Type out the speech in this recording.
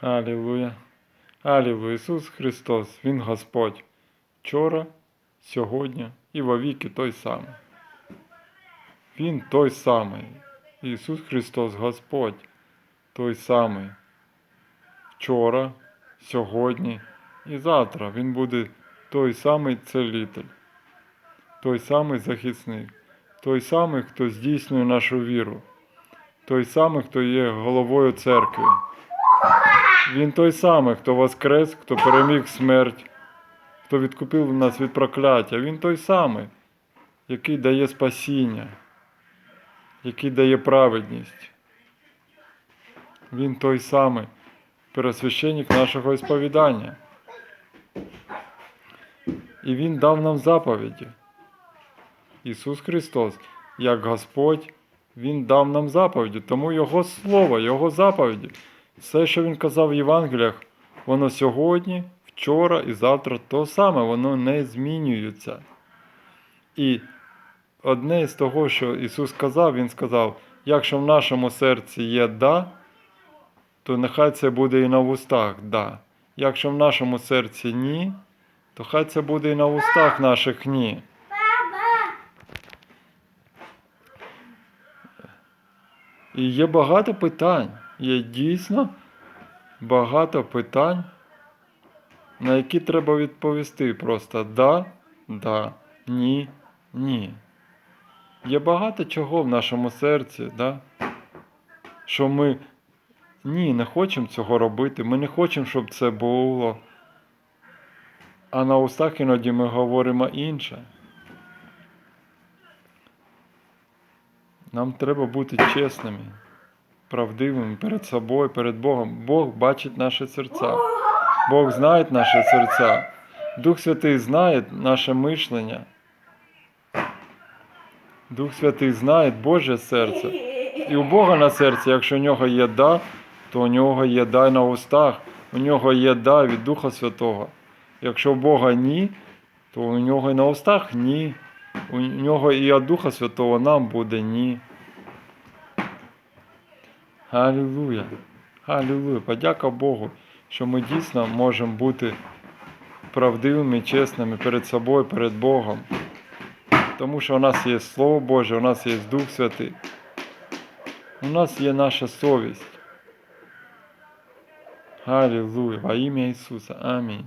Алілуя. Алілуя. Ісус Христос, Він Господь. Вчора, сьогодні і вовіки той самий. Він той самий. Ісус Христос Господь, той самий. Вчора, сьогодні і завтра Він буде той самий целитель, той самий захисник, той самий, хто здійснює нашу віру, той самий, хто є головою церкви. Він той самий, хто воскрес, хто переміг смерть, хто відкупив нас від прокляття. Він той самий, який дає спасіння, який дає праведність. Він той самий пересвященник нашого сповідання. І Він дав нам заповіді. Ісус Христос, як Господь, Він дав нам заповіді, тому Його Слово, Його заповіді, все, що Він казав в Євангеліях, воно сьогодні, вчора і завтра то саме, воно не змінюється. І одне з того, що Ісус сказав, Він сказав, якщо в нашому серці є да, то нехай це буде і на вустах да. Якщо в нашому серці ні, то хай це буде і на вустах наших ні. І є багато питань. Є дійсно багато питань, на які треба відповісти просто да, да, ні, ні. Є багато чого в нашому серці, да? що ми ні, не хочемо цього робити, ми не хочемо, щоб це було. А на устах іноді ми говоримо інше. Нам треба бути чесними, правдивими перед собою, перед Богом. Бог бачить наші серця. Бог знає наші серця. Дух Святий знає наше мишлення. Дух Святий знає Боже серце. І у Бога на серці, якщо у нього є да, то у нього є да на устах, у нього є да від Духа Святого. Якщо у Бога ні, то у нього і на устах ні. У нього і від Духа Святого нам буде ні. Алілуя. Алілуя. Подяка Богу, що ми дійсно можемо бути правдивими, чесними перед собою, перед Богом. Тому що у нас є Слово Боже, у нас є Дух Святий. У нас є наша совість. Алілуя. Во ім'я Ісуса. Амінь.